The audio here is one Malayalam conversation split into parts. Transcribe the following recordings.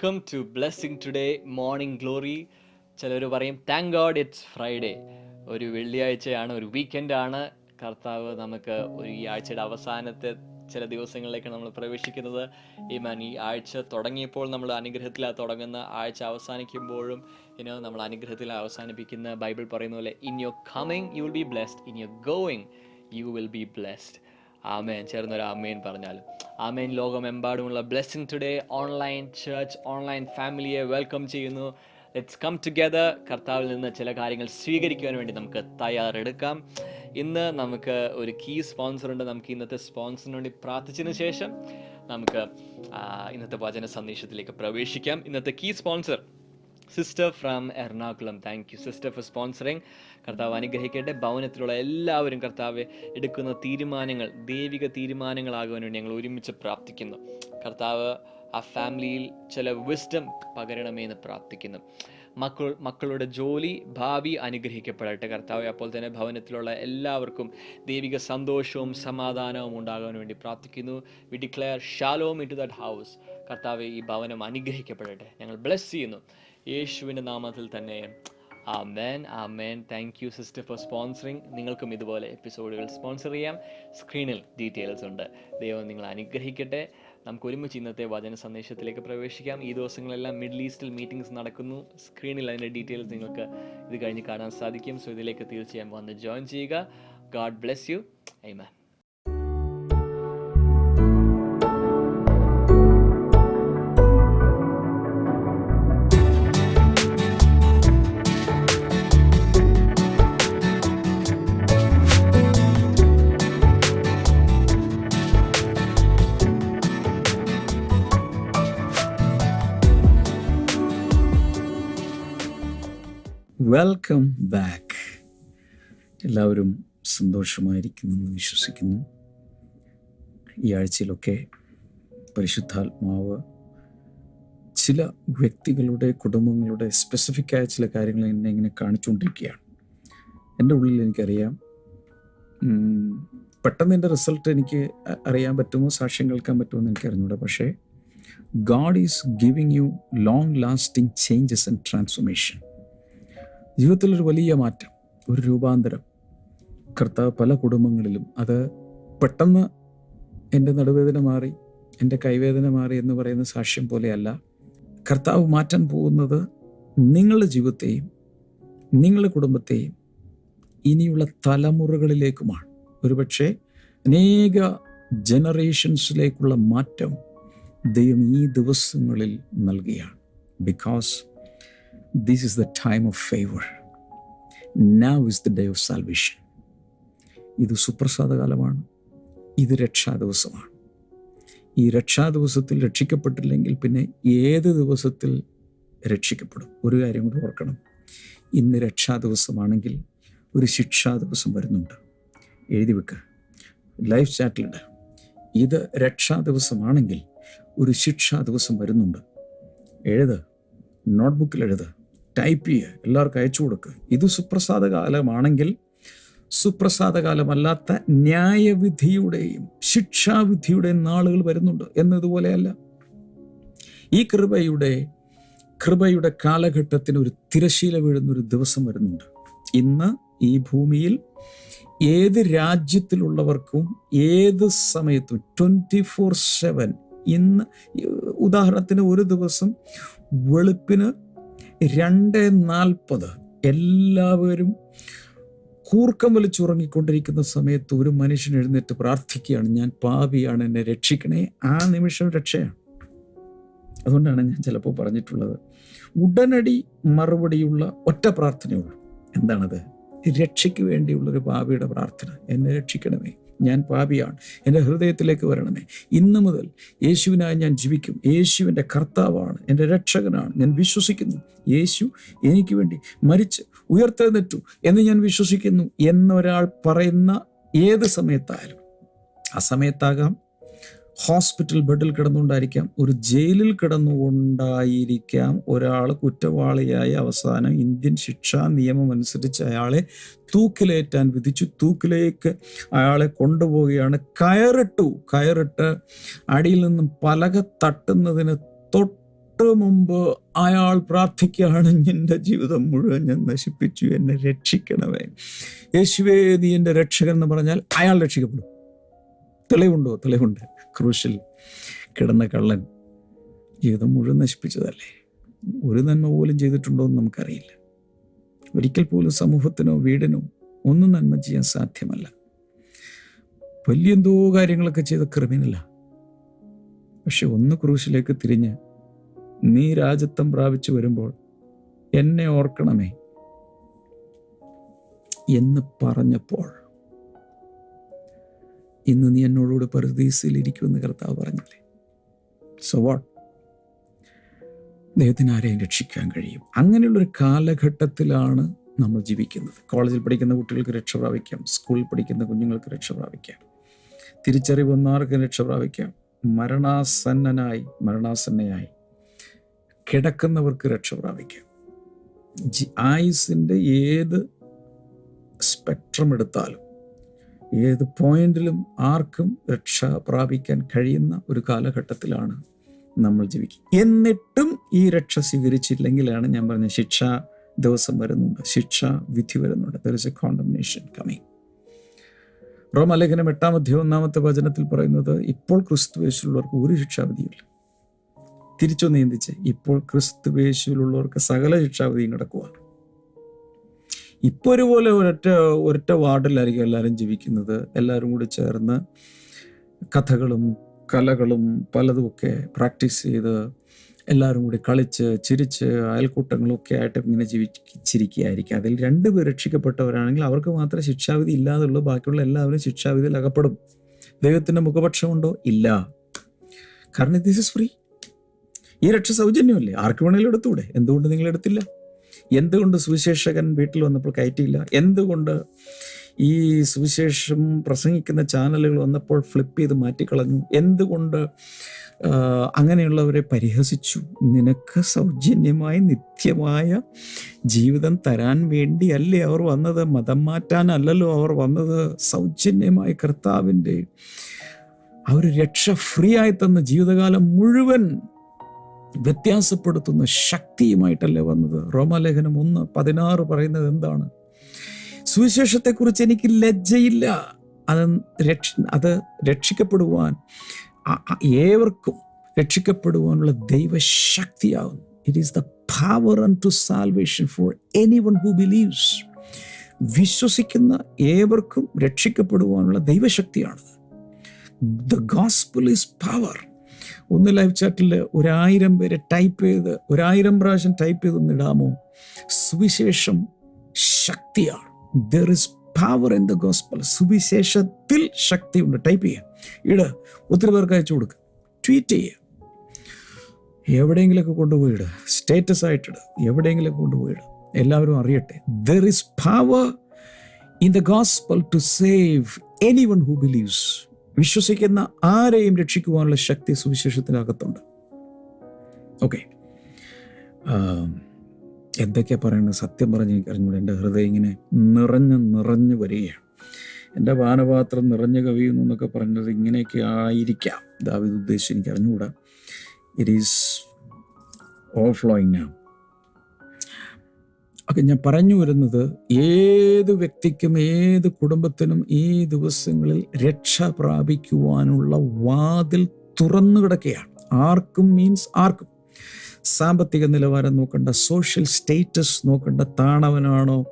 Welcome to blessing today morning glory ചിലർ പറയും താങ്ക് ഗോഡ് ഇറ്റ്സ് ഫ്രൈഡേ ഒരു വെള്ളിയാഴ്ചയാണ് ഒരു വീക്കെൻഡ് ആണ്. കർത്താവ് നമുക്ക് ഒരു ഈ ആഴ്ചയുടെ അവസാനത്തെ ചില ദിവസങ്ങളിലേക്ക് നമ്മൾ പ്രവേശിക്കുന്നത്. ഈ മാൻ ഈ ആഴ്ച തുടങ്ങിയപ്പോൾ നമ്മൾ അനുഗ്രഹത്തിലാണ് തുടങ്ങുന്ന ആഴ്ച അവസാനിക്കുമ്പോഴും ഇനോ നമ്മൾ അനുഗ്രഹത്തിൽ അവസാനിപ്പിക്കുന്ന ബൈബിൾ പറയുന്ന പോലെ in your coming you will be blessed in your going you will be blessed amen. ചേർന്നൊരു ആമേൻ പറഞ്ഞാലും. ആമേൻ. ലോകമെമ്പാടുമുള്ള blessing today online church online ഫാമിലിയെ വെൽക്കം ചെയ്യുന്നു. ലെറ്റ്സ് കം ടുഗെദർ കർത്താവിൽ നിന്ന് ചില കാര്യങ്ങൾ സ്വീകരിക്കുവാൻ വേണ്ടി നമുക്ക് തയ്യാറെടുക്കാം. ഇന്ന് നമുക്ക് ഒരു കീ സ്പോൺസർ ഉണ്ട്. നമുക്ക് ഇന്നത്തെ സ്പോൺസറിന് വേണ്ടി പ്രാർത്ഥിച്ചതിന് ശേഷം നമുക്ക് ഇന്നത്തെ വചന സന്ദേശത്തിലേക്ക് പ്രവേശിക്കാം. ഇന്നത്തെ key sponsor sister from Ernakulam thank you sister for sponsoring കർത്താവ് അനുഗ്രഹിക്കട്ടെ. ഭവനത്തിലുള്ള എല്ലാവരും കർത്താവ് എടുക്കുന്ന തീരുമാനങ്ങൾ ദൈവിക തീരുമാനങ്ങളാകുവാൻ വേണ്ടി ഞങ്ങൾ ഒരുമിച്ച് പ്രാർത്ഥിക്കുന്നു. കർത്താവ് ആ ഫാമിലിയിൽ ചില വിസ്ഡം പകരണമേ എന്ന് പ്രാർത്ഥിക്കുന്നു. മക്കൾ മക്കളുടെ ജോലി ഭാവി അനുഗ്രഹിക്കപ്പെടട്ടെ. കർത്താവ് അപ്പോൾ തന്നെ ഭവനത്തിലുള്ള എല്ലാവർക്കും ദൈവിക സന്തോഷവും സമാധാനവും ഉണ്ടാകാൻ വേണ്ടി പ്രാർത്ഥിക്കുന്നു. We declare shalom into that house കർത്താവ് ഈ ഭവനം അനുഗ്രഹിക്കപ്പെടട്ടെ. ഞങ്ങൾ ബ്ലെസ് ചെയ്യുന്നു. യേശുവിന്റെ നാമത്തിൽ തന്നെ. Amen amen thank you sister for sponsoring നിങ്ങൾക്കും ഇതുപോലെ എപ്പിസോഡുകൾ സ്പോൺസർ ചെയ്യാം. സ്ക്രീനിൽ ഡീറ്റെയിൽസ് ഉണ്ട്. ദൈവം നിങ്ങൾ അനുഗ്രഹിക്കട്ടെ. നമുക്ക് ഒരുമിച്ച് ഇന്നത്തെ വചന സന്ദേശത്തിലേക്ക് പ്രവേശിക്കാം. ഈ ദിവസങ്ങളെല്ലാം മിഡിൽ ഈസ്റ്റിൽ മീറ്റിംഗ്സ് നടക്കുന്നു. സ്ക്രീനിൽ അതിന്റെ ഡീറ്റെയിൽസ് നിങ്ങൾക്ക് ഇത് കഴിഞ്ഞ് കാണാൻ സാധിക്കും. സോ ഇതിലേക്ക് തീർച്ചയായും വന്ന് ജോയിൻ ചെയ്യുക. God bless you amen welcome back എല്ലാവരും സന്തോഷമായിരിക്കുമെന്ന് വിശ്വസിക്കുന്നു. ഈ ആഴ്ചയിലൊക്കെ പരിശുദ്ധാത്മാവ് ചില വ്യക്തികളുടെ കുടുംബങ്ങളുടെ സ്പെസിഫിക് ആയ ചില കാര്യങ്ങൾ എന്നെ ഇങ്ങനെ കാണിച്ചുകൊണ്ടിരിക്കുകയാണ്. എന്റെ ഉള്ളിൽ എനിക്കറിയാം. പെട്ടെന്ന് എന്റെ റിസൾട്ട് എനിക്ക് അറിയാൻ പറ്റുമോ? സാക്ഷ്യം കേൾക്കാൻ പറ്റുമോ എന്ന് എനിക്ക് അറിഞ്ഞൂടാ പക്ഷേ God is giving you long lasting changes and transformation ജീവിതത്തിൽ ഒരു വലിയ മാറ്റം ഒരു രൂപാന്തരം. കർത്താവ് പല കുടുംബങ്ങളിലും അത് പെട്ടെന്ന് എന്റെ നടുവേദന മാറി എന്റെ കൈവേദന മാറി എന്ന് പറയുന്ന സാക്ഷ്യം പോലെയല്ല. കർത്താവ് മാറ്റാൻ പോകുന്നത് നിങ്ങളുടെ ജീവിതത്തെയും നിങ്ങളുടെ കുടുംബത്തെയും ഇനിയുള്ള തലമുറകളിലേക്കുമാണ്. ഒരുപക്ഷെ അനേക ജനറേഷൻസിലേക്കുള്ള മാറ്റം ദൈവം ഈ ദിവസങ്ങളിൽ നൽകുകയാണ് because This is the time of favor. Now is the day of salvation. ഇത് സുപ്രസാദ കാലമാണ്. ഇത് രക്ഷാദിവസമാണ് ഈ രക്ഷാദിവസത്തിൽ രക്ഷിക്കപ്പെട്ടില്ലെങ്കിൽ പിന്നെ ഏത് ദിവസത്തിൽ രക്ഷിക്കപ്പെടും? ഒരു കാര്യം കൂടി ഓർക്കണം. ഇന്ന് രക്ഷാ ദിവസമാണെങ്കിൽ ഒരു ശിക്ഷാ ദിവസം വരുന്നുണ്ട്. എഴുതി വെക്കുക ലൈഫ് ചാറ്റിലുണ്ട് ഇത് രക്ഷാ ദിവസമാണെങ്കിൽ ഒരു ശിക്ഷാ ദിവസം വരുന്നുണ്ട്. എഴുത്. നോട്ട്ബുക്കിൽ എഴുത്. ടൈപ്പ് ചെയ്യുക എല്ലാവർക്കും അയച്ചു കൊടുക്കുക ഇത് സുപ്രസാദ കാലമാണെങ്കിൽ സുപ്രസാദ കാലമല്ലാത്ത ന്യായവിധിയുടെയും ശിക്ഷാവിധിയുടെയും നാളുകൾ വരുന്നുണ്ട് എന്നതുപോലെയല്ല. ഈ കൃപയുടെ കൃപയുടെ കാലഘട്ടത്തിന് ഒരു തിരശീല വീഴുന്ന ഒരു ദിവസം വരുന്നുണ്ട്. ഇന്ന് ഈ ഭൂമിയിൽ ഏത് രാജ്യത്തിലുള്ളവർക്കും ഏത് സമയത്തും ട്വന്റി ഫോർ സെവൻ ഇന്ന് ഉദാഹരണത്തിന് ഒരു ദിവസം വെളുപ്പിന് രണ്ട് നാൽപ്പത്. എല്ലാവരും കൂർക്കം വലിച്ചുറങ്ങിക്കൊണ്ടിരിക്കുന്ന സമയത്ത് ഒരു മനുഷ്യൻ എഴുന്നേറ്റ് പ്രാർത്ഥിക്കുകയാണ്. ഞാൻ പാപിയാണ് എന്നെ രക്ഷിക്കണേ. ആ നിമിഷം രക്ഷയാണ്. അതുകൊണ്ടാണ് ഞാൻ ചിലപ്പോൾ പറഞ്ഞിട്ടുള്ളത്. ഉടനടി മറുപടിയുള്ള ഒറ്റ പ്രാർത്ഥനയുള്ളൂ. എന്താണത്? രക്ഷയ്ക്ക് വേണ്ടിയുള്ളൊരു പാപിയുടെ പ്രാർത്ഥന. എന്നെ രക്ഷിക്കണമേ. ഞാൻ പാപിയാണ്. എന്റെ ഹൃദയത്തിലേക്ക് വരണമേ. ഇന്ന് മുതൽ യേശുവിനായി ഞാൻ ജീവിക്കും. യേശുവിന്റെ കർത്താവാണ്. എന്റെ രക്ഷകനാണ്. ഞാൻ വിശ്വസിക്കുന്നു. യേശു എനിക്ക് വേണ്ടി മരിച്ച് ഉയർത്തെഴുന്നേറ്റു എന്ന് ഞാൻ വിശ്വസിക്കുന്നു എന്നൊരാൾ പറയുന്ന ഏത് സമയത്തായാലും. ആ സമയത്താകാം ഹോസ്പിറ്റൽ ബെഡിൽ കിടന്നുകൊണ്ടായിരിക്കാം. ഒരു ജയിലിൽ കിടന്നുകൊണ്ടായിരിക്കാം ഒരാൾ കുറ്റവാളിയായ അവസാനം ഇന്ത്യൻ ശിക്ഷാ നിയമം അനുസരിച്ച് അയാളെ തൂക്കിലേറ്റാൻ വിധിച്ചു. തൂക്കിലേക്ക് അയാളെ കൊണ്ടുപോവുകയാണ് കയറിട്ടു. കയറിട്ട് അടിയിൽ നിന്നും പലക തട്ടുന്നതിന് തൊട്ട് മുമ്പ് അയാൾ പ്രാർത്ഥിക്കുകയാണ് എന്റെ ജീവിതം മുഴുവൻ ഞാൻ നശിപ്പിച്ചു എന്നെ രക്ഷിക്കണമേ. യേശുവേ നീ എന്റെ രക്ഷകൻ എന്ന് പറഞ്ഞാൽ അയാൾ രക്ഷിക്കപ്പെടും. തെളിവുണ്ടോ? തെളിവുണ്ട്. ക്രൂശിൽ കിടന്ന കള്ളൻ ജീവിതം മുഴുവൻ നശിപ്പിച്ചതല്ലേ? ഒരു നന്മ പോലും ചെയ്തിട്ടുണ്ടോ എന്ന് നമുക്കറിയില്ല. ഒരിക്കൽ പോലും സമൂഹത്തിനോ വീടിനോ ഒന്നും നന്മ ചെയ്യാൻ സാധ്യമല്ല. വലിയ എന്തോ കാര്യങ്ങളൊക്കെ ചെയ്ത ക്രിമിനലാണ് പക്ഷെ ഒന്ന് ക്രൂശിലേക്ക് തിരിഞ്ഞ് നീ രാജത്വം പ്രാപിച്ചു വരുമ്പോൾ എന്നെ ഓർക്കണമേ എന്ന് പറഞ്ഞപ്പോൾ ഇന്ന് നീ എന്നോടുകൂടെ പരദീസയിൽ ഇരിക്കുമെന്ന് കർത്താവ് പറഞ്ഞില്ലേ? സോ വാട്ട് ദൈവത്തിന് ആരെയും രക്ഷിക്കാൻ കഴിയും. അങ്ങനെയുള്ളൊരു കാലഘട്ടത്തിലാണ് നമ്മൾ ജീവിക്കുന്നത്. കോളേജിൽ പഠിക്കുന്ന കുട്ടികൾക്ക് രക്ഷ പ്രാപിക്കാം. സ്കൂളിൽ പഠിക്കുന്ന കുഞ്ഞുങ്ങൾക്ക് രക്ഷ പ്രാപിക്കാം. തിരിച്ചറിവ് ഒന്നാർക്കും രക്ഷ പ്രാപിക്കാം. മരണാസന്നനായി മരണാസന്നയായി കിടക്കുന്നവർക്ക് രക്ഷ പ്രാപിക്കാം. ആയുസിന്റെ ഏത് സ്പെക്ട്രം എടുത്താലും ഏത് പോയിന്റിലും ആർക്കും രക്ഷ പ്രാപിക്കാൻ കഴിയുന്ന ഒരു കാലഘട്ടത്തിലാണ് നമ്മൾ ജീവിക്കുക. എന്നിട്ടും ഈ രക്ഷ സ്വീകരിച്ചില്ലെങ്കിലാണ് ഞാൻ പറഞ്ഞ ശിക്ഷ ദിവസം വരുന്നുണ്ട്. ശിക്ഷ വിധി വരുന്നുണ്ട്. There is a condemnation coming റോമലേഖനം എട്ടാം അധ്യായം ഒന്നാമത്തെ വചനത്തിൽ പറയുന്നത് ഇപ്പോൾ ക്രിസ്തുവേശുള്ളവർക്ക് ഒരു ശിക്ഷാവിധിയില്ല. തിരിച്ചു ചിന്തിച്ച് ഇപ്പോൾ ക്രിസ്തുവേശുവിലുള്ളവർക്ക് സകല ശിക്ഷാവിധിയും കിടക്കുക ഇപ്പോൾ ഒരുപോലെ ഒരൊറ്റ ഒരൊറ്റ വാർഡിലായിരിക്കും എല്ലാവരും ജീവിക്കുന്നത്. എല്ലാവരും കൂടി ചേർന്ന് കഥകളും കലകളും പലതുമൊക്കെ പ്രാക്ടീസ് ചെയ്ത് എല്ലാവരും കൂടി കളിച്ച് ചിരിച്ച് അയൽക്കൂട്ടങ്ങളൊക്കെ ആയിട്ട് ഇങ്ങനെ ജീവിച്ചിരിക്കുകയായിരിക്കും. അതിൽ രണ്ടുപേർ രക്ഷിക്കപ്പെട്ടവരാണെങ്കിൽ അവർക്ക് മാത്രമേ ശിക്ഷാവിധി ഇല്ലാതുള്ളൂ. ബാക്കിയുള്ള എല്ലാവരും ശിക്ഷാവിധിയിൽ അകപ്പെടും. ദൈവത്തിന്റെ മുഖപക്ഷമുണ്ടോ? ഇല്ല. കാരണം ദിസ് ഇസ് ഫ്രീ ഈ രക്ഷ സൗജന്യമല്ലേ? ആർക്ക് വേണമെങ്കിലും എടുത്തൂടെ? എന്തുകൊണ്ട് നിങ്ങൾ എടുത്തില്ല? എന്തുകൊണ്ട് സുവിശേഷകൻ വീട്ടിൽ വന്നപ്പോൾ കയറ്റിയില്ല? എന്തുകൊണ്ട് ഈ സുവിശേഷം പ്രസംഗിക്കുന്ന ചാനലുകൾ വന്നപ്പോൾ ഫ്ലിപ്പ് ചെയ്ത് മാറ്റിക്കളഞ്ഞു? എന്തുകൊണ്ട് അങ്ങനെയുള്ളവരെ പരിഹസിച്ചു? നിനക്ക് സൗജന്യമായി നിത്യമായ ജീവിതം തരാൻ വേണ്ടിയല്ലേ അവർ വന്നത്? മതം മാറ്റാനല്ലല്ലോ അവർ വന്നത്? സൗജന്യമായി കർത്താവിന്റെ ഒരു രക്ഷ ഫ്രീ ആയി തന്ന ജീവിതകാലം മുഴുവൻ വ്യത്യാസപ്പെടുത്തുന്ന ശക്തിയുമായിട്ടല്ലേ വന്നത്? റോമാലേഖനം ഒന്ന് പതിനാറ് പറയുന്നത് എന്താണ്? സുവിശേഷത്തെക്കുറിച്ച് എനിക്ക് ലജ്ജയില്ല. അത് രക്ഷ അത് രക്ഷിക്കപ്പെടുവാൻ ഏവർക്കും രക്ഷിക്കപ്പെടുവാനുള്ള ദൈവശക്തിയാകുന്നു. It is the power and to salvation for anyone who believes വിശ്വസിക്കുന്ന ഏവർക്കും രക്ഷിക്കപ്പെടുവാനുള്ള ദൈവശക്തിയാണ്. ദ ഗോസ്പിൾ ഈസ് പവർ ഒന്ന് ലൈവ് ചാറ്റിൽ ഒരായിരം പേരെ ടൈപ്പ് ചെയ്ത് ഒരായിരം പ്രാവശ്യം ടൈപ്പ് ചെയ്തൊന്ന് ഇടാമോ? സുവിശേഷം ശക്തിയാണ്. There is power in the gospel സുവിശേഷത്തിൽ ശക്തിയുണ്ട്. ടൈപ്പ് ചെയ്യുക ഇട്. ഒത്തിരി പേർക്ക് അയച്ചു കൊടുക്കുക ട്വീറ്റ് ചെയ്യുക എവിടെയെങ്കിലൊക്കെ കൊണ്ടുപോയിട് സ്റ്റേറ്റസ് ആയിട്ടിട് എവിടെയെങ്കിലൊക്കെ കൊണ്ടുപോയിട് എല്ലാവരും അറിയട്ടെ. There is power in the gospel to save anyone who believes വിശ്വസിക്കുന്ന ആരെയും രക്ഷിക്കുവാനുള്ള ശക്തി സുവിശേഷത്തിനകത്തുണ്ട്. ഓക്കെ എന്തൊക്കെയാ പറയുന്നത് സത്യം പറഞ്ഞ് എനിക്ക് അറിഞ്ഞൂടെ. എന്റെ ഹൃദയം ഇങ്ങനെ നിറഞ്ഞ് നിറഞ്ഞു വരികയാണ്. എന്റെ പാനപാത്രം നിറഞ്ഞു കവിയുന്നു എന്നൊക്കെ പറഞ്ഞത് ഇങ്ങനെയൊക്കെ ആയിരിക്കാം. ദാവിദ് ഉദ്ദേശിച്ച് എനിക്ക് അറിഞ്ഞുകൂടാ ഇറ്റ് ഈസ് ഓവർഫ്ലോയിങ് ഞാൻ ഒക്കെ ഞാൻ പറഞ്ഞു വരുന്നത് ഏത് വ്യക്തിക്കും ഏത് കുടുംബത്തിനും ഈ ദിവസങ്ങളിൽ രക്ഷ പ്രാപിക്കുവാനുള്ള വാതിൽ തുറന്നു കിടക്കുകയാണ്. ആർക്കും മീൻസ് ആർക്കും. സാമ്പത്തിക നിലവാരം നോക്കണ്ട സോഷ്യൽ സ്റ്റേറ്റസ് നോക്കണ്ട താണവനാണോ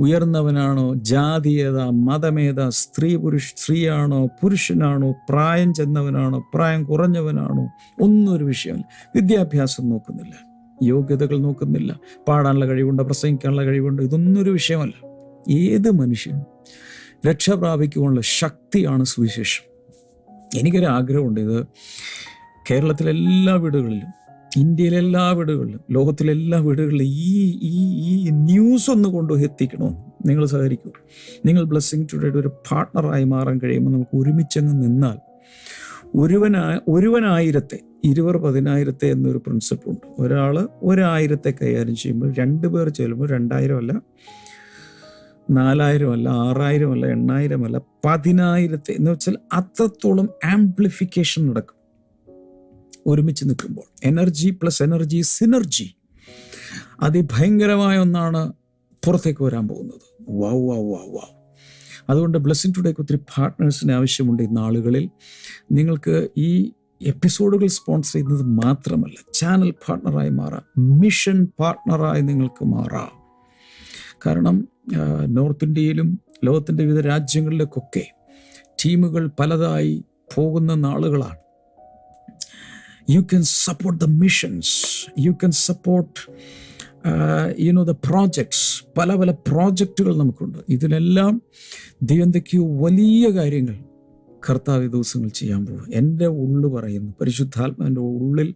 ഉയർന്നവനാണോ ജാതീയത മതമേത സ്ത്രീ പുരുഷ സ്ത്രീയാണോ പുരുഷനാണോ പ്രായം ചെന്നവനാണോ പ്രായം കുറഞ്ഞവനാണോ ഒന്നും ഒരു വിഷയമല്ല വിദ്യാഭ്യാസം നോക്കുന്നില്ല. യോഗ്യതകൾ നോക്കുന്നില്ല. പാടാനുള്ള കഴിവുണ്ട്? പ്രസംഗിക്കാനുള്ള കഴിവുണ്ട്? ഇതൊന്നും ഒരു വിഷയമല്ല. ഏത് മനുഷ്യനും രക്ഷ പ്രാപിക്കുവാനുള്ള ശക്തിയാണ് സുവിശേഷം? എനിക്കൊരു ആഗ്രഹമുണ്ട്. ഇത് കേരളത്തിലെ എല്ലാ വീടുകളിലും ഇന്ത്യയിലെ എല്ലാ വീടുകളിലും ലോകത്തിലെ എല്ലാ വീടുകളിലും ഈ ഈ ഈ ന്യൂസ് ഒന്ന് കൊണ്ടുപോയി എത്തിക്കണോ? നിങ്ങൾ സഹകരിക്കൂ. നിങ്ങൾ ബ്ലെസ്സിങ് ടുഡേയുടെ ഒരു പാർട്ട്ണറായി മാറാൻ കഴിയുമ്പോൾ നമുക്ക് ഒരുമിച്ചങ്ങ് നിന്നാൽ ഒരുവനാ ഒരുവനായിരത്തെ ഇരുവർ പതിനായിരത്തെ എന്നൊരു പ്രിൻസിപ്പിൾ ഉണ്ട്. ഒരാൾ ഒരായിരത്തെ കൈകാര്യം ചെയ്യുമ്പോൾ രണ്ട് പേർ ചെല്ലുമ്പോൾ രണ്ടായിരം അല്ല നാലായിരം അല്ല ആറായിരം അല്ല എണ്ണായിരം അല്ല പതിനായിരത്തെ എന്ന് വെച്ചാൽ അത്രത്തോളം ആംപ്ലിഫിക്കേഷൻ നടക്കും. ഒരുമിച്ച് നിൽക്കുമ്പോൾ എനർജി പ്ലസ് എനർജി സിനർജി അതിഭയങ്കരമായ ഒന്നാണ് പുറത്തേക്ക് വരാൻ പോകുന്നത്. വാവ് വാവ് വാവ് വാവ് അതുകൊണ്ട് ബ്ലെസ്സിങ് ടുഡേക്ക് ഒത്തിരി പാർട്ട്നേഴ്സിന് ആവശ്യമുണ്ട് ഈ നാളുകളിൽ നിങ്ങൾക്ക് ഈ എപ്പിസോഡുകൾ സ്പോൺസർ ചെയ്യുന്നത് മാത്രമല്ല ചാനൽ പാർട്ട്ണറായി മാറാം മിഷൻ പാർട്ട്ണറായി നിങ്ങൾക്ക് മാറാം. കാരണം നോർത്ത് ഇന്ത്യയിലും ലോകത്തിന്റെ വിവിധ രാജ്യങ്ങളിലേക്കൊക്കെ ടീമുകൾ പലതായി പോകുന്ന നാളുകളാണ്. You can support the missions you can support you know the projects പല പല പ്രോജക്റ്റുകൾ നമുക്കുണ്ട്. ഇതിലെല്ലാം ദൈവന്തയ്ക്ക് വലിയ കാര്യങ്ങൾ കർത്താവ് ദിവസങ്ങൾ ചെയ്യാൻ പോകും എന്റെ ഉള്ളു പറയുന്നു പരിശുദ്ധാത്മാവിന്റെ ഉള്ളിൽ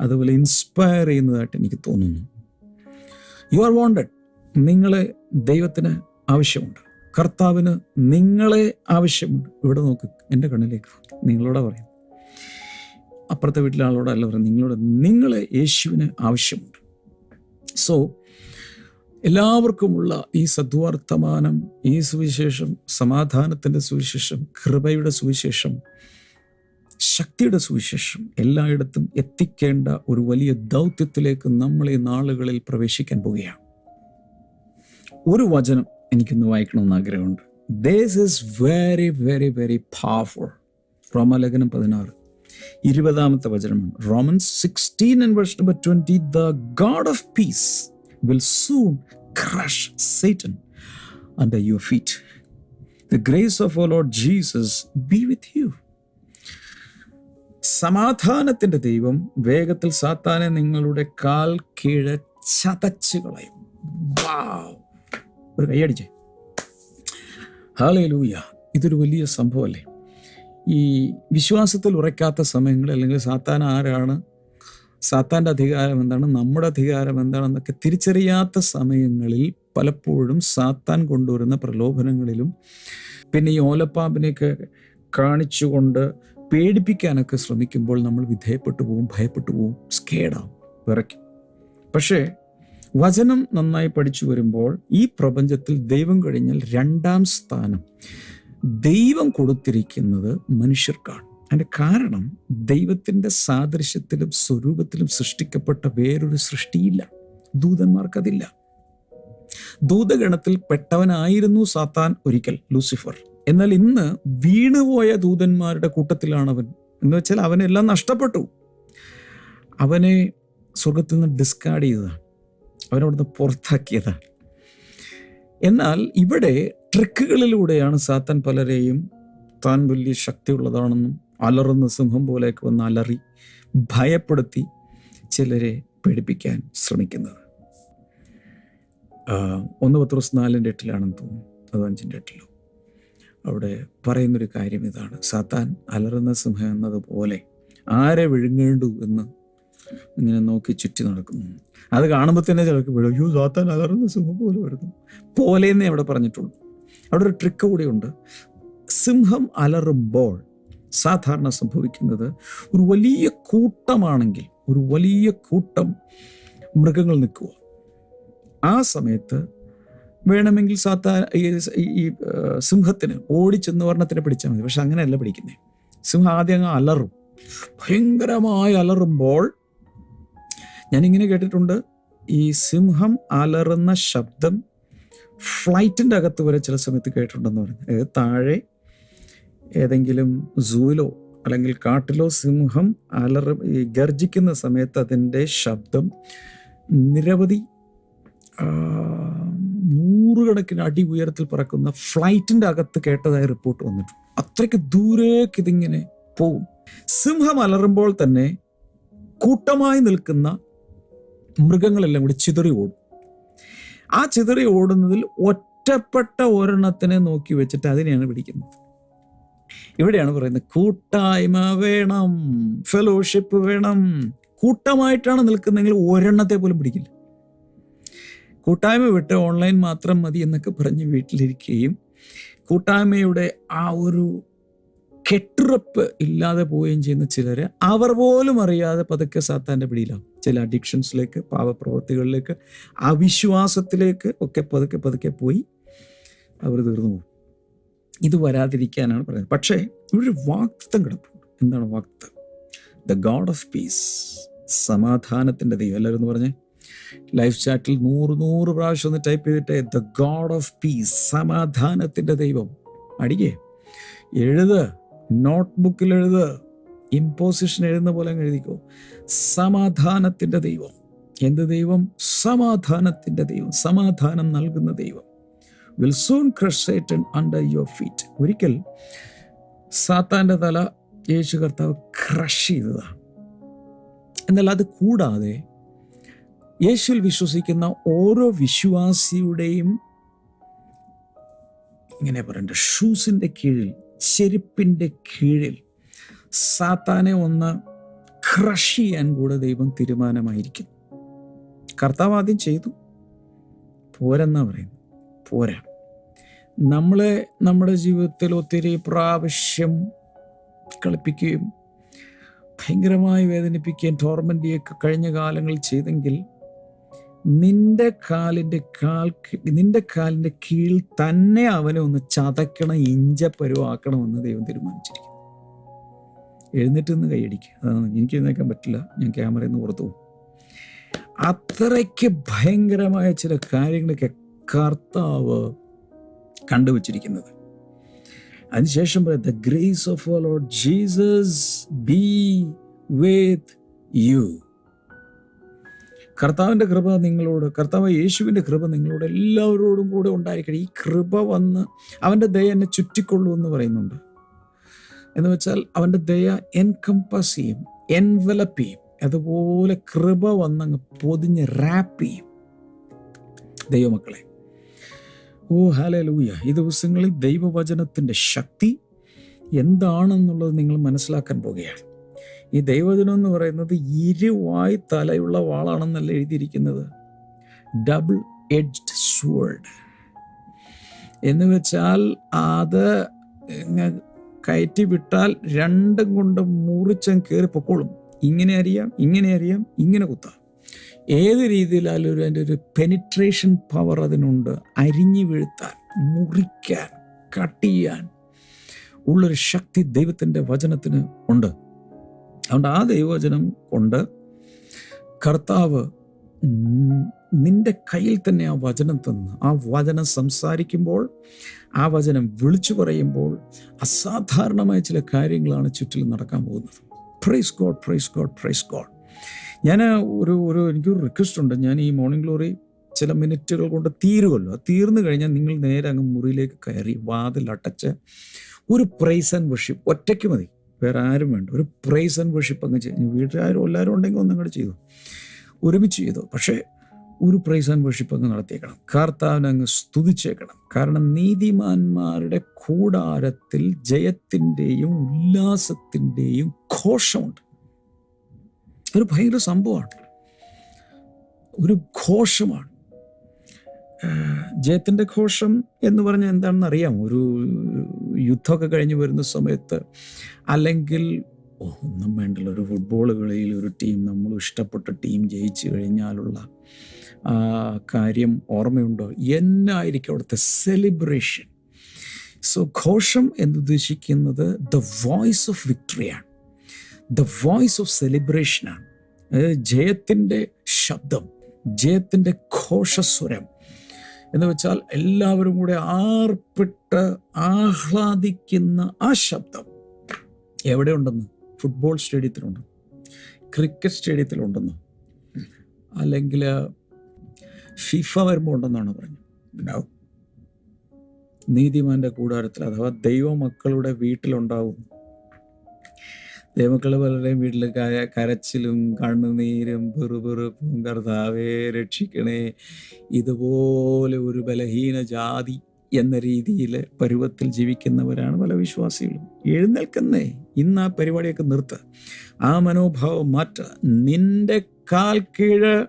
അതുപോലെ ഇൻസ്പയർ ചെയ്യുന്നതായിട്ട് എനിക്ക് തോന്നുന്നു. യു ആർ വോണ്ടഡ് നിങ്ങളെ ദൈവത്തിന് ആവശ്യമുണ്ട്. കർത്താവിന് നിങ്ങളെ ആവശ്യമുണ്ട്. ഇവിടെ നോക്ക് എന്റെ കണ്ണിലേക്ക് നിങ്ങളോടെ പറയും അപ്പുറത്തെ വീട്ടിലെ ആളോടല്ല പറയുന്നത്. നിങ്ങളോട് നിങ്ങളെ യേശുവിന് ആവശ്യമുണ്ട്. സോ എല്ലാവർക്കുമുള്ള ഈ സദ്വർത്തമാനം ഈ സുവിശേഷം സമാധാനത്തിന്റെ സുവിശേഷം കൃപയുടെ സുവിശേഷം ശക്തിയുടെ സുവിശേഷം എല്ലായിടത്തും എത്തിക്കേണ്ട ഒരു വലിയ ദൗത്യത്തിലേക്ക് നമ്മൾ ഈ നാളുകളിൽ പ്രവേശിക്കാൻ പോവുകയാണ്. ഒരു വചനം എനിക്കിന്ന് വായിക്കണമെന്ന് ആഗ്രഹമുണ്ട്. This is very very very powerful റോമലേഖനം പതിനാറ്. ഇരുപതാമത്തെ വചനമാണ്. Romans sixteen and verse number twenty the God of peace will soon crush Satan under your feet the grace of o Lord Jesus be with you സമാധാനത്തിന്റെ ദൈവം വേഗത്തിൽ സാത്താനെ നിങ്ങളുടെ കാൽ കീഴ ചതച്ചു കളയും. ഒരു കൈയടിച്ചേ. ഹാലൂയ ഇതൊരു വലിയ സംഭവമല്ലേ? ഈ വിശ്വാസത്തിൽ ഉറയ്ക്കാത്ത സമയങ്ങൾ അല്ലെങ്കിൽ സാത്താൻ ആരാണ്? സാത്താന്റെ അധികാരം എന്താണ്? നമ്മുടെ അധികാരം എന്താണെന്നൊക്കെ തിരിച്ചറിയാത്ത സമയങ്ങളിൽ പലപ്പോഴും സാത്താൻ കൊണ്ടുവരുന്ന പ്രലോഭനങ്ങളിലും പിന്നെ ഈ ഓലപ്പാമ്പിനെയൊക്കെ കാണിച്ചുകൊണ്ട് പേടിപ്പിക്കാനൊക്കെ ശ്രമിക്കുമ്പോൾ നമ്മൾ വിധേയപ്പെട്ടു പോവും ഭയപ്പെട്ടു പോവും സ്കേഡാവും വിറയ്ക്കും. പക്ഷേ വചനം നന്നായി പഠിച്ചു വരുമ്പോൾ ഈ പ്രപഞ്ചത്തിൽ ദൈവം കഴിഞ്ഞാൽ രണ്ടാം സ്ഥാനം. ദൈവം കൊടുത്തിരിക്കുന്നത് മനുഷ്യർക്കാണ്. അതിന്റെ കാരണം ദൈവത്തിന്റെ സാദൃശ്യത്തിലും സ്വരൂപത്തിലും സൃഷ്ടിക്കപ്പെട്ട വേറൊരു സൃഷ്ടിയില്ല. ദൂതന്മാർക്കതില്ല. ദൂതഗണത്തിൽ പെട്ടവനായിരുന്നു സാത്താൻ ഒരിക്കൽ ലൂസിഫർ. എന്നാൽ ഇന്ന് വീണുപോയ ദൂതന്മാരുടെ കൂട്ടത്തിലാണ് അവൻ. എന്ന് വെച്ചാൽ അവനെല്ലാം നഷ്ടപ്പെട്ടു. അവനെ സ്വർഗത്തിൽ നിന്ന് ഡിസ്കാർഡ് ചെയ്തതാണ്. അവനവിടുന്ന് പുറത്താക്കിയതാണ്. എന്നാൽ ഇവിടെ ട്രിക്കുകളിലൂടെയാണ് സാത്താൻ പലരെയും താൻ വലിയ ശക്തിയുള്ളതാണെന്നും അലറുന്ന സിംഹം പോലെയൊക്കെ വന്ന് അലറി ഭയപ്പെടുത്തി ചിലരെ പേടിപ്പിക്കാൻ ശ്രമിക്കുന്നത്. ഒന്ന് പത്രോസ് നാലിന്റെ എട്ടിലാണെന്ന് തോന്നുന്നു. അത് അഞ്ചിന്റെ എട്ടിലോ. അവിടെ പറയുന്നൊരു കാര്യം ഇതാണ്. സാത്താൻ അലറുന്ന സിംഹം എന്നതുപോലെ ആരെ വിഴുങ്ങേണ്ടു എന്ന് ഇങ്ങനെ നോക്കി ചുറ്റി നടക്കുന്നു. അത് കാണുമ്പോൾ തന്നെ ചിലർക്ക് വീഴും സാത്താൻ അലറുന്ന സിംഹം പോലെ വരുന്നു. പോലെന്നേ അവിടെ പറഞ്ഞിട്ടുള്ളൂ. അവിടെ ഒരു ട്രിക്ക് കൂടിയുണ്ട്. സിംഹം അലറുമ്പോൾ സാധാരണ സംഭവിക്കുന്നത് ഒരു വലിയ കൂട്ടമാണെങ്കിൽ ഒരു വലിയ കൂട്ടം മൃഗങ്ങൾ നിൽക്കുക. ആ സമയത്ത് വേണമെങ്കിൽ സാത്താ ഈ സിംഹത്തിന് ഓടിച്ചെന്ന് വർണത്തിനെ പിടിച്ചാൽ മതി. പക്ഷെ അങ്ങനെയല്ല പിടിക്കുന്നത് സിംഹം ആദ്യം അങ്ങ് അലറും. ഭയങ്കരമായി അലറുമ്പോൾ ഞാനിങ്ങനെ കേട്ടിട്ടുണ്ട് ഈ സിംഹം അലറുന്ന ശബ്ദം ഫ്ലൈറ്റിന്റെ അകത്ത് വരെ ചില സമയത്ത് കേട്ടിട്ടുണ്ടെന്ന് പറഞ്ഞു. അതായത് താഴെ ഏതെങ്കിലും സൂലോ അല്ലെങ്കിൽ കാട്ടിലോ സിംഹം അലറ ഗർജിക്കുന്ന സമയത്ത് അതിന്റെ ശബ്ദം നിരവധി നൂറുകണക്കിന് അടി ഉയരത്തിൽ പറക്കുന്ന ഫ്ലൈറ്റിന്റെ അകത്ത് കേട്ടതായ റിപ്പോർട്ട് വന്നിട്ടുണ്ട്. അത്രയ്ക്ക് ദൂരേക്ക് ഇതിങ്ങനെ പോവും. സിംഹം അലറുമ്പോൾ തന്നെ കൂട്ടമായി നിൽക്കുന്ന മൃഗങ്ങളെല്ലാം കൂടി ചിതറി ഓടും. ആ ചിതറി ഓടുന്നതിൽ ഒറ്റപ്പെട്ട ഒരെണ്ണത്തിനെ നോക്കി വെച്ചിട്ട് അതിനെയാണ് പിടിക്കുന്നത്. ഇവിടെയാണ് പറയുന്നത് കൂട്ടായ്മ വേണം ഫെലോഷിപ്പ് വേണം. കൂട്ടമായിട്ടാണ് നിൽക്കുന്നതെങ്കിൽ ഒരെണ്ണത്തെ പോലും പിടിക്കില്ല. കൂട്ടായ്മ വിട്ട് ഓൺലൈൻ മാത്രം മതി എന്നൊക്കെ പറഞ്ഞ് വീട്ടിലിരിക്കുകയും കൂട്ടായ്മയുടെ ആ ഒരു കെട്ടുറപ്പ് ഇല്ലാതെ പോവുകയും ചെയ്യുന്ന ചിലർ അവർ പോലും അറിയാതെ പതുക്കെ സാത്താന്റെ പിടിയിലാവും. ചില അഡിക്ഷൻസിലേക്ക് പാവപ്രവർത്തികളിലേക്ക് അവിശ്വാസത്തിലേക്ക് ഒക്കെ പതുക്കെ പതുക്കെ പോയി അവർ തീർന്നു പോകും. ഇത് വരാതിരിക്കാനാണ് പറയുന്നത്. പക്ഷേ ഒരു വാക്തം കിടപ്പുണ്ട്. എന്താണ് വാക്തം ദ ഗോഡ് ഓഫ് പീസ് സമാധാനത്തിന്റെ ദൈവം. എല്ലാവരും എന്ന് പറഞ്ഞേ. ലൈഫ് ചാറ്റിൽ നൂറ് നൂറ് പ്രാവശ്യം ഒന്ന് ടൈപ്പ് ചെയ്തിട്ട് ദ ഗോഡ് ഓഫ് പീസ് സമാധാനത്തിന്റെ ദൈവം. അടിക്കേ. എഴുത്. നോട്ട്ബുക്കിൽ എഴുത്. ഇമ്പോസിഷൻ എഴുതുന്ന പോലെ അങ്ങ് എഴുതിക്കോ. സമാധാനത്തിന്റെ ദൈവം. എന്ത് ദൈവം? സമാധാനത്തിന്റെ ദൈവം. സമാധാനം നൽകുന്ന ദൈവം. Will soon crush Satan under your feet ഒരിക്കൽ സാത്താന്റെ തല യേശു കർത്താവ് ക്രഷ് ചെയ്തതാണ് എന്നാൽ അത് കൂടാതെ യേശുവിൽ വിശ്വസിക്കുന്ന ഓരോ വിശ്വാസിയുടെയും ഇങ്ങനെ പറയണ്ട ഷൂസിന്റെ കീഴിൽ ചെരുപ്പിന്റെ കീഴിൽ സാത്താനെ ഒന്ന് ക്രഷ് ചെയ്യാൻ കൂടെ ദൈവം തീരുമാനമായിരിക്കും കർത്താവ് ആദ്യം ചെയ്തു. പോരെന്നാ പറയുന്നു പോരാ. നമ്മളെ നമ്മുടെ ജീവിതത്തിൽ ഒത്തിരി പ്രാവശ്യം കളിപ്പിക്കുകയും ഭയങ്കരമായി വേദനിപ്പിക്കുകയും ടോർമെന്റിയൊക്കെ കഴിഞ്ഞ കാലങ്ങളിൽ ചെയ്തെങ്കിൽ നിന്റെ കാലിന്റെ കാൽ നിന്റെ കാലിന്റെ കീഴിൽ തന്നെ അവനെ ഒന്ന് ചതക്കണം ഇഞ്ചപ്പരുവാക്കണമെന്ന് ദൈവം തീരുമാനിച്ചിരിക്കുന്നു. എഴുന്നേറ്റ് നിന്ന് കൈയടിക്കുക. അതാണ് എനിക്ക് എഴുന്നേക്കാൻ പറ്റില്ല. ഞാൻ ക്യാമറയിൽ നിന്ന് പുറത്തു പോകും. അത്രയ്ക്ക് ഭയങ്കരമായ ചില കാര്യങ്ങളൊക്കെ കർത്താവ് കണ്ടുവച്ചിരിക്കുന്നത്. അതിനുശേഷം പറയാം the grace of Lord Jesus be with you കർത്താവിന്റെ കൃപ നിങ്ങളോട് കർത്താവ് യേശുവിന്റെ കൃപ നിങ്ങളോട് എല്ലാവരോടും കൂടെ ഉണ്ടായിരിക്കണം ഈ കൃപ വന്ന് അവന്റെ ദയ എന്നെ ചുറ്റിക്കൊള്ളൂ എന്ന് പറയുന്നുണ്ട്. എന്ന് വെച്ചാൽ അവന്റെ ദയ എൻകംപസ് ചെയ്യും എൻവലപ്പ് ചെയ്യും അതുപോലെ കൃപ വന്നങ്ങ് പൊതിഞ്ഞ് റാപ്പ് ചെയ്യും. ദൈവമക്കളെ ഓ ഹാലേ ലൂയ ഈ ദിവസങ്ങളിൽ ദൈവവചനത്തിന്റെ ശക്തി എന്താണെന്നുള്ളത് നിങ്ങൾ മനസ്സിലാക്കാൻ പോകുകയാണ്. ഈ ദൈവവചനം എന്ന് പറയുന്നത് ഇരുവായി തലയുള്ള വാളാണെന്നല്ല എഴുതിയിരിക്കുന്നത്? ഡബിൾ എഡ്ജ്ഡ് സ്വേർഡ് എന്ന് വെച്ചാൽ അത് കയറ്റി വിട്ടാൽ രണ്ടും കൊണ്ട് മുറിച്ചം കയറി പൊക്കോളും. ഇങ്ങനെ അറിയാം ഇങ്ങനെ അറിയാം ഇങ്ങനെ കുത്താം. ഏത് രീതിയിലായാലും ഒരു അതിന്റെ ഒരു പെനിട്രേഷൻ പവർ അതിനുണ്ട്. അരിഞ്ഞു വീഴ്ത്താൻ മുറിക്കാൻ കട്ട് ചെയ്യാൻ ഉള്ളൊരു ശക്തി ദൈവത്തിന്റെ വചനത്തിന് ഉണ്ട്. അതുകൊണ്ട് ആ ദൈവവചനം കൊണ്ട് കർത്താവ് നിന്റെ കയ്യിൽ തന്നെ ആ വചനം തന്ന്. ആ വചനം സംസാരിക്കുമ്പോൾ ആ വചനം വിളിച്ചു പറയുമ്പോൾ അസാധാരണമായ ചില കാര്യങ്ങളാണ് ചുറ്റിലും നടക്കാൻ പോകുന്നത്. Praise God praise God praise God ഞാൻ ഒരു ഒരു എനിക്കൊരു റിക്വസ്റ്റ് ഉണ്ട്. ഞാൻ ഈ മോർണിംഗ് ഗ്ലോറി ചില മിനിറ്റുകൾ കൊണ്ട് തീരുമല്ലോ തീർന്നു കഴിഞ്ഞാൽ നിങ്ങൾ നേരെ അങ്ങ് മുറിയിലേക്ക് കയറി വാതിൽ അടച്ച് ഒരു പ്രൈസ് ആൻഡ് വർഷിപ്പ് ഒറ്റയ്ക്ക് മതി. വേറെ ആരും വേണ്ട. ഒരു പ്രൈസ് ആൻഡ് വർഷിപ്പ് അങ്ങ് ചെയ്യും. വീട്ടിലാരും എല്ലാവരും ഉണ്ടെങ്കിൽ ഒന്നും അങ്ങോട്ട് ചെയ്തു. ഒരുമിച്ച് ചെയ്തു. പക്ഷേ ഒരു പ്രൈസ് ആൻഡ് വർഷിപ്പ് അങ്ങ് നടത്തിയേക്കണം. കർത്താവിനെ അങ്ങ് സ്തുതിച്ചേക്കണം. കാരണം നീതിമാന്മാരുടെ കൂടാരത്തിൽ ജയത്തിന്റെയും ഉല്ലാസത്തിന്റെയും ഘോഷമുണ്ട്. ഒരു ഭയങ്കര സംഭവമാണ്. ഒരു ഘോഷമാണ്. ജയത്തിന്റെ ഘോഷം എന്ന് പറഞ്ഞാൽ എന്താണെന്ന് അറിയാം ഒരു യുദ്ധമൊക്കെ കഴിഞ്ഞ് വരുന്ന സമയത്ത് അല്ലെങ്കിൽ ഒന്നും വേണ്ടല്ലോ. ഒരു ഫുട്ബോൾ കളിയിൽ ഒരു ടീം നമ്മൾ ഇഷ്ടപ്പെട്ട ടീം ജയിച്ചു കഴിഞ്ഞാലുള്ള കാര്യം ഓർമ്മയുണ്ടോ? എന്നായിരിക്കും അവിടുത്തെ സെലിബ്രേഷൻ സോ ഘോഷം എന്നുദ്ദേശിക്കുന്നത് ദ വോയിസ് ഓഫ് വിക്ടറിയാണ് ദ വോയിസ് ഓഫ് സെലിബ്രേഷനാണ് അതായത് ജയത്തിന്റെ ശബ്ദം ജയത്തിന്റെ ഘോഷസ്വരം എന്ന് വെച്ചാൽ എല്ലാവരും കൂടെ ആർപ്പിട്ട് ആഹ്ലാദിക്കുന്ന ആ ശബ്ദം. എവിടെ ഉണ്ടെന്ന് ഫുട്ബോൾ സ്റ്റേഡിയത്തിലുണ്ട് ക്രിക്കറ്റ് സ്റ്റേഡിയത്തിലുണ്ടെന്നോ അല്ലെങ്കിൽ ഫിഫ വരുമ്പോൾ ഉണ്ടെന്നാണ് പറഞ്ഞത്. ഉണ്ടാവും. നീതിമാന്റെ കൂടാരത്തിൽ അഥവാ ദൈവമക്കളുടെ വീട്ടിലുണ്ടാവും. ദൈവമക്കൾ പലരുടെയും വീട്ടിൽ കര കരച്ചിലും കണ്ണുനീരും പെറുപെറുപ്പും കർത്താവേ രക്ഷിക്കണേ. ഇതുപോലെ ഒരു ബലഹീന ജാതി എന്ന രീതിയിൽ പരുവത്തിൽ ജീവിക്കുന്നവരാണ് പല വിശ്വാസികളും. എഴുന്നേൽക്കുന്നേ. ഇന്ന് ആ പരിപാടിയൊക്കെ നിർത്ത്. ആ മനോഭാവം മാറ്റ. നിന്റെ കാൽ കീഴ്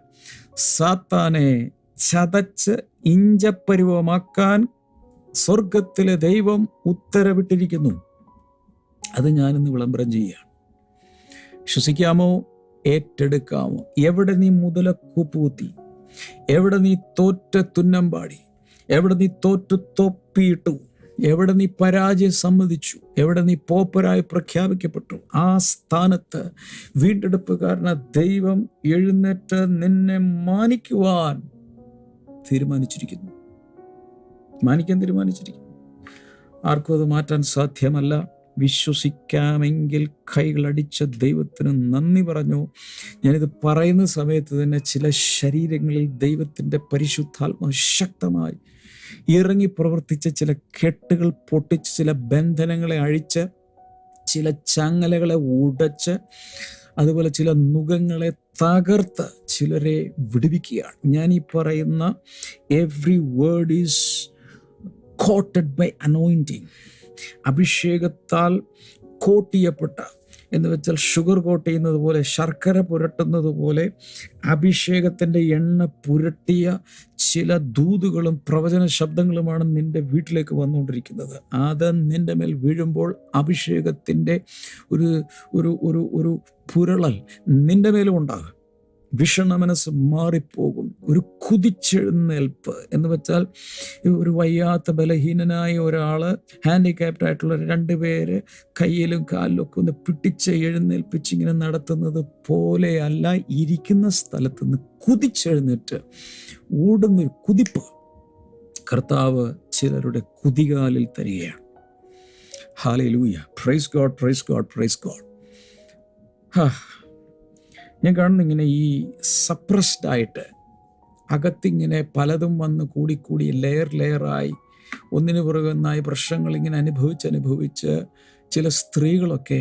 സാത്താനെ ചതച്ച് ഇഞ്ചപ്പരുവമാക്കാൻ സ്വർഗത്തിലെ ദൈവം ഉത്തരവിട്ടിരിക്കുന്നു. അത് ഞാനിന്ന് വിളംബരം ചെയ്യുകയാണ്. ശ്വസിക്കാമോ? ഏറ്റെടുക്കാമോ? എവിടെ നീ മുതലക്കൂപ്പൂത്തി എവിടെ നീ തോറ്റ തുന്നം പാടി? എവിടെ നീ തോറ്റു തൊപ്പിയിട്ടു? എവിടെ നീ പരാജയം സമ്മതിച്ചു? എവിടെ നീ പോപ്പരായി പ്രഖ്യാപിക്കപ്പെട്ടു? ആ സ്ഥാനത്ത് വീണ്ടെടുപ്പുകാരന ദൈവം എഴുന്നേറ്റ് നിന്നെ മാനിക്കുവാൻ തീരുമാനിച്ചിരിക്കുന്നു. മാനിക്കാൻ തീരുമാനിച്ചിരിക്കുന്നു. ആർക്കും അത് മാറ്റാൻ സാധ്യമല്ല. വിശ്വസിക്കാമെങ്കിൽ കൈകളടിച്ച ദൈവത്തിന് നന്ദി പറഞ്ഞു. ഞാനിത് പറയുന്ന സമയത്ത് തന്നെ ചില ശരീരങ്ങളിൽ ദൈവത്തിന്റെ പരിശുദ്ധാത്മ ശക്തമായി ഇറങ്ങി പ്രവർത്തിച്ച ചില കെട്ടുകൾ പൊട്ടിച്ച് ചില ബന്ധനങ്ങളെ അഴിച്ച് ചില ചങ്ങലകളെ ഉടച്ച് അതുപോലെ ചില നുഖങ്ങളെ തകർത്ത് ചിലരെ വിടുവിക്കുകയാണ്. ഞാൻ ഈ പറയുന്ന every word is coated by anointing അഭിഷേകത്താൽ coat ചെയ്യപ്പെട്ട എന്ന് വെച്ചാൽ ഷുഗർ കോട്ട് ചെയ്യുന്നത് പോലെ ശർക്കര പുരട്ടുന്നത് പോലെ അഭിഷേകത്തിന്റെ എണ്ണ പുരട്ടിയ ചില ദൂതുകളും പ്രവചന ശബ്ദങ്ങളുമാണ് നിന്റെ വീട്ടിലേക്ക് വന്നുകൊണ്ടിരിക്കുന്നത്. അത് നിന്റെ മേൽ വീഴുമ്പോൾ അഭിഷേകത്തിന്റെ ഒരു ഒരു ഒരു ഒരു പുരളൽ നിന്റെ മേലും ഉണ്ടാകും. വിഷണ മനസ്സ് മാറിപ്പോകും. ഒരു കുതിച്ചെഴുന്നേൽപ്പ് എന്ന് വെച്ചാൽ ഒരു വയ്യാത്ത ബലഹീനനായ ഒരാൾ ഹാൻഡിക്യാപ്ഡ് ആയിട്ടുള്ള രണ്ട് പേര് കയ്യിലും കാലിലും ഒക്കെ ഒന്ന് പിടിച്ച് എഴുന്നേൽപ്പിച്ച് ഇങ്ങനെ നടത്തുന്നത് പോലെയല്ല ഇരിക്കുന്ന സ്ഥലത്ത് നിന്ന് കുതിച്ചെഴുന്നേറ്റ് ഓടുന്നൊരു കുതിപ്പ് കർത്താവ് ചിലരുടെ കുതികാലിൽ തരികയാണ്. Hallelujah praise God praise God praise God ഹാ ഞാൻ കാണുന്ന ഇങ്ങനെ ഈ സപ്രസ്ഡ് ആയിട്ട് അകത്തിങ്ങനെ പലതും വന്ന് കൂടിക്കൂടി ലെയർ ലെയറായി ഒന്നിനു പുറകെ ഒന്നായി പ്രശ്നങ്ങൾ ഇങ്ങനെ അനുഭവിച്ച് അനുഭവിച്ച് ചില സ്ത്രീകളൊക്കെ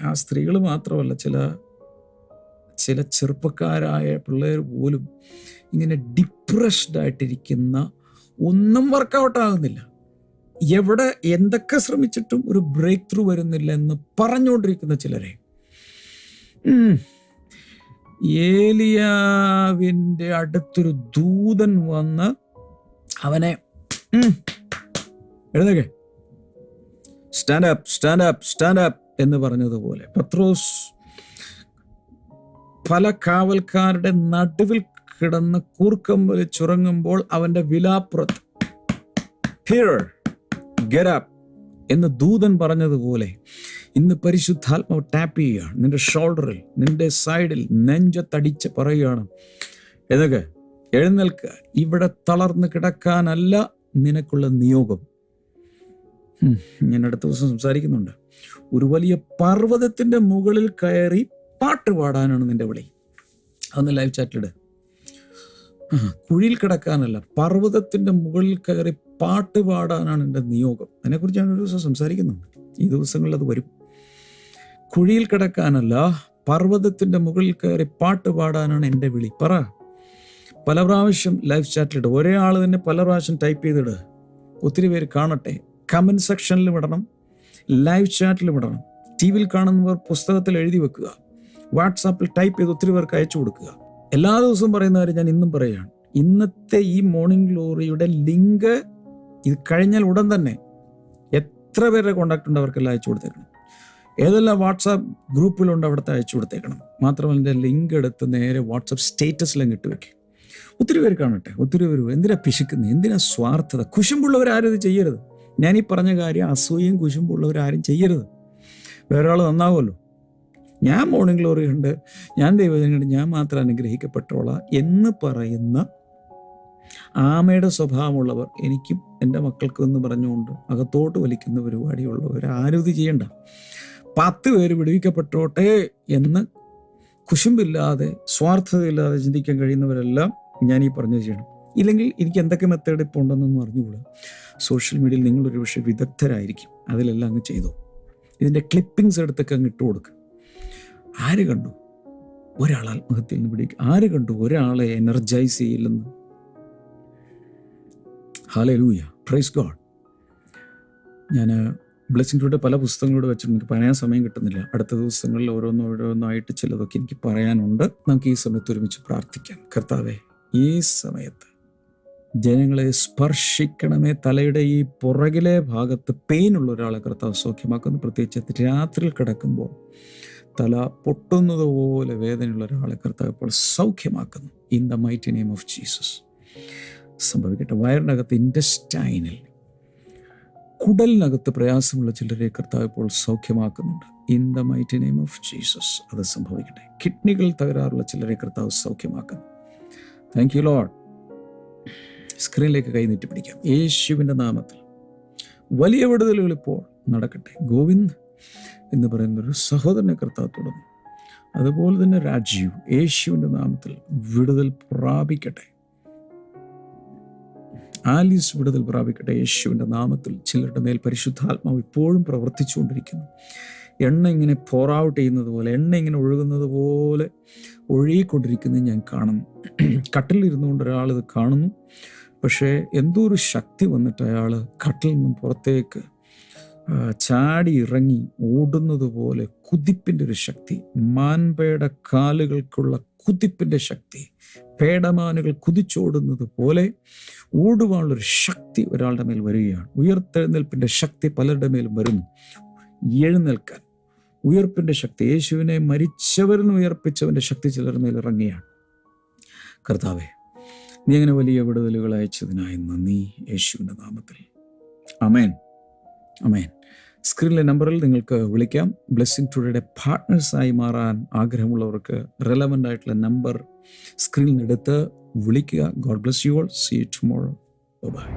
ആ സ്ത്രീകൾ മാത്രമല്ല ചില ചില ചെറുപ്പക്കാരായ പിള്ളേർ പോലും ഇങ്ങനെ ഡിപ്രസ്ഡ് ആയിട്ടിരിക്കുന്ന ഒന്നും വർക്കൗട്ട് ആകുന്നില്ല എവിടെ എന്തൊക്കെ ശ്രമിച്ചിട്ടും ഒരു ബ്രേക്ക് ത്രൂ വരുന്നില്ല എന്ന് പറഞ്ഞുകൊണ്ടിരിക്കുന്ന ചിലരെ. ഏലിയാവിന്റെ അടുത്തൊരു ദൂതൻ വന്ന് അവനെ എഴുന്നേക്കെ stand up stand up stand up എന്ന് പറഞ്ഞതുപോലെ പത്രോസ് പല കാവൽക്കാരുടെ നടുവിൽ കിടന്ന് കൂർക്കം വലിച്ചുറങ്ങുമ്പോൾ അവന്റെ വിലാപ്പുറത്ത് ഹിയർ get up" എന്ന് ദൂതൻ പറഞ്ഞതുപോലെ ഇന്ന് പരിശുദ്ധാത്മാവ് ടാപ്പ് ചെയ്യുകയാണ്. നിന്റെ ഷോൾഡറിൽ നിന്റെ സൈഡിൽ നെഞ്ചത്തടിച്ച് പറയുകയാണ്. എന്നൊക്കെ എഴുന്നേൽക്ക്. ഇവിടെ തളർന്ന് കിടക്കാനല്ല നിനക്കുള്ള നിയോഗം. ഞാൻ അടുത്ത ദിവസം സംസാരിക്കുന്നുണ്ട്. ഒരു വലിയ പർവതത്തിന്റെ മുകളിൽ കയറി പാട്ട് പാടാനാണ് നിന്റെ വിളി. അതൊന്ന് ലൈവ് ചാറ്റിലിട് കുഴിയിൽ കിടക്കാനല്ല പർവതത്തിന്റെ മുകളിൽ കയറി പാട്ട് പാടാനാണ് എന്റെ നിയോഗം. അതിനെക്കുറിച്ച് ഞാൻ ഒരു ദിവസം സംസാരിക്കുന്നുണ്ട്. ഈ ദിവസങ്ങളിൽ അത് വരും. കുഴിയിൽ കിടക്കാനല്ല പർവതത്തിന്റെ മുകളിൽ കയറി പാട്ട് പാടാനാണ് എന്റെ വിളി. പറ. പല പ്രാവശ്യം ലൈവ് ചാറ്റിലിട് ഒരേ ആൾ തന്നെ പല പ്രാവശ്യം ടൈപ്പ് ചെയ്തിട്. ഒത്തിരി പേര് കാണട്ടെ. കമന്റ് സെക്ഷനിൽ വിടണം. ലൈവ് ചാറ്റിൽ വിടണം. ടി വിയിൽ കാണുന്നവർ പുസ്തകത്തിൽ എഴുതി വെക്കുക. വാട്സാപ്പിൽ ടൈപ്പ് ചെയ്ത് ഒത്തിരി പേർക്ക് അയച്ചു കൊടുക്കുക. എല്ലാ ദിവസവും പറയുന്ന കാര്യം ഞാൻ ഇന്നും പറയുകയാണ് ഇന്നത്തെ ഈ മോർണിംഗ് ഗ്ലോറിയുടെ ലിങ്ക് ഇത് കഴിഞ്ഞാൽ ഉടൻ തന്നെ എത്ര പേരുടെ കോണ്ടാക്ട് ഉണ്ട് അവർക്കെല്ലാം അയച്ചു കൊടുത്തേക്കണം. ഏതെല്ലാം വാട്സാപ്പ് ഗ്രൂപ്പിലുണ്ട് അവിടുത്തെ അയച്ചു കൊടുത്തേക്കണം. മാത്രമല്ല എന്റെ ലിങ്ക് എടുത്ത് നേരെ വാട്സാപ്പ് സ്റ്റേറ്റസിലും ഇട്ട് വെക്കും. ഒത്തിരി പേര് കാണട്ടെ ഒത്തിരി പേര് എന്തിനാ പിശുക്കുന്നത് എന്തിനാ സ്വാർത്ഥത? കുശുമ്പുള്ളവർ ആരും ഇത് ചെയ്യരുത്. ഞാൻ ഈ പറഞ്ഞ കാര്യം അസൂയയും കുശുമ്പുള്ളവരാരും ചെയ്യരുത്. വേറെ ആൾ നന്നാവുമല്ലോ. ഞാൻ മോർണിംഗ് ഗ്ലോറി ഉണ്ട് ഞാൻ ദൈവജനുണ്ട് ഞാൻ മാത്രം അനുഗ്രഹിക്കപ്പെട്ടോളാം എന്ന് പറയുന്ന ആമയുടെ സ്വഭാവമുള്ളവർ എനിക്കും എന്റെ മക്കൾക്കും എന്ന് പറഞ്ഞുകൊണ്ട് അകത്തോട്ട് വലിക്കുന്ന പരിപാടിയുള്ളവർ ആരും ഇത് ചെയ്യണ്ട. പത്ത് പേര് വിടുവിക്കപ്പെട്ടോട്ടെ എന്ന് കുശുമ്പില്ലാതെ സ്വാർത്ഥതയില്ലാതെ ചിന്തിക്കാൻ കഴിയുന്നവരെല്ലാം ഞാൻ ഈ പറഞ്ഞു ചെയ്യണം. ഇല്ലെങ്കിൽ എനിക്ക് എന്തൊക്കെ മെത്തേഡ് ഇപ്പോൾ ഉണ്ടെന്നൊന്നും അറിഞ്ഞുകൂടാ. സോഷ്യൽ മീഡിയയിൽ നിങ്ങളൊരു പക്ഷേ വിദഗ്ധരായിരിക്കും. അതിലെല്ലാം അങ്ങ് ചെയ്തു. ഇതിന്റെ ക്ലിപ്പിങ്സ് എടുത്തൊക്കെ അങ്ങ് ഇട്ട് കൊടുക്കുക ആര് കണ്ടു? ഒരാൾ ആത്മഹത്യയിൽ നിന്ന് പിടിക്കുക ആര് കണ്ടു ഒരാളെ എനർജൈസ് ചെയ്യില്ലെന്ന്? ഹാലേ ലൂയ പ്രൈസ് ഗോഡ് ഞാൻ ബ്ലെസ്സിംഗ് ടൂടെ പല പുസ്തകങ്ങളോട് വെച്ചിട്ടുണ്ട്. എനിക്ക് പറയാൻ സമയം കിട്ടുന്നില്ല. അടുത്ത ദിവസങ്ങളിൽ ഓരോന്നും ഓരോന്നായിട്ട് ചിലതൊക്കെ എനിക്ക് പറയാനുണ്ട്. നമുക്ക് ഈ സമയത്ത് ഒരുമിച്ച് പ്രാർത്ഥിക്കാം. കർത്താവേ ഈ സമയത്ത് ജനങ്ങളെ സ്പർശിക്കണമേ. തലയുടെ ഈ പുറകിലെ ഭാഗത്ത് പെയിൻ ഉള്ള ഒരാളെ കർത്താവ് സൗഖ്യമാക്കുന്നു. പ്രത്യേകിച്ച് രാത്രിയിൽ കിടക്കുമ്പോൾ തല പൊട്ടുന്നത് പോലെ വേദനയുള്ള ഒരാളെ കർത്താവ് ഇപ്പോൾ സൗഖ്യമാക്കുന്നു. In the mighty name of Jesus സംഭവിക്കട്ടെ. വയറിനകത്ത് ഇൻഡസ്റ്റൈനിൽ കുടലിനകത്ത് പ്രയാസമുള്ള ചിലരെ കർത്താവ് ഇപ്പോൾ സൗഖ്യമാക്കുന്നുണ്ട്. In the mighty name of Jesus അത് സംഭവിക്കട്ടെ. കിഡ്നികൾ തകരാറുള്ള ചിലരെ കർത്താവ് സൗഖ്യമാക്കുന്നു. താങ്ക് യു ലോഡ് സ്ക്രീനിലേക്ക് കൈ പിടിക്കാം. യേശുവിന്റെ നാമത്തിൽ വലിയ വിടുതലുകൾ ഇപ്പോൾ നടക്കട്ടെ. ഗോവിന്ദ് എന്ന് പറയുന്ന ഒരു സഹോദരനെ കർത്താവ് തുടങ്ങും അതുപോലെ തന്നെ രാജീവ് യേശുവിന്റെ നാമത്തിൽ വിടുതൽ പ്രാപിക്കട്ടെ. ആലീസ് വിടുതൽ പ്രാപിക്കട്ടെ യേശുവിന്റെ നാമത്തിൽ ചിലരുടെ മേൽ പരിശുദ്ധാത്മാവ് ഇപ്പോഴും പ്രവർത്തിച്ചുകൊണ്ടിരിക്കുന്നു. എണ്ണ ഇങ്ങനെ പോർ ഔട്ട് ചെയ്യുന്നത് പോലെ എണ്ണ ഇങ്ങനെ ഒഴുകുന്നത് പോലെ ഒഴുകിക്കൊണ്ടിരിക്കുന്നത് ഞാൻ കാണുന്നു. കട്ടിലിരുന്നുകൊണ്ട് ഒരാൾ ഇത് കാണുന്നു. പക്ഷേ എന്തോ ഒരു ശക്തി വന്നിട്ട് അയാൾ കട്ടിൽ നിന്നും പുറത്തേക്ക് ചാടി ഇറങ്ങി ഓടുന്നത് പോലെ കുതിപ്പിന്റെ ഒരു ശക്തി മാൻപേട കാലുകൾക്കുള്ള കുതിപ്പിന്റെ ശക്തി പേടമാനുകൾ കുതിച്ചോടുന്നത് പോലെ ഓടുവാനുള്ളൊരു ശക്തി ഒരാളുടെ മേൽ വരികയാണ്. ഉയർത്തെഴുന്നേൽപ്പിന്റെ ശക്തി പലരുടെ മേലും വരുന്നു. എഴുന്നേൽക്കാൻ. ഉയർപ്പിന്റെ ശക്തി. യേശുവിനെ മരിച്ചവരിൽ നിന്ന് ഉയർപ്പിച്ചവന്റെ ശക്തി ചിലരുടെ മേൽ ഇറങ്ങിയാണ് കർത്താവേ നീ അങ്ങനെ വലിയ വിടുതലുകൾ അയച്ചതിനായി നന്ദി. യേശുവിന്റെ നാമത്തിൽ. അമേൻ അമേൻ സ്ക്രീനിലെ നമ്പറിൽ നിങ്ങൾക്ക് വിളിക്കാം. ബ്ലെസ്സിങ് ടുഡേയുടെ പാർട്ട്നേഴ്സായി മാറാൻ ആഗ്രഹമുള്ളവർക്ക് റെലവന്റ് ആയിട്ടുള്ള നമ്പർ സ്ക്രീനിൽ എടുത്ത് വിളിക്കുക. God bless you all see tomorrow bye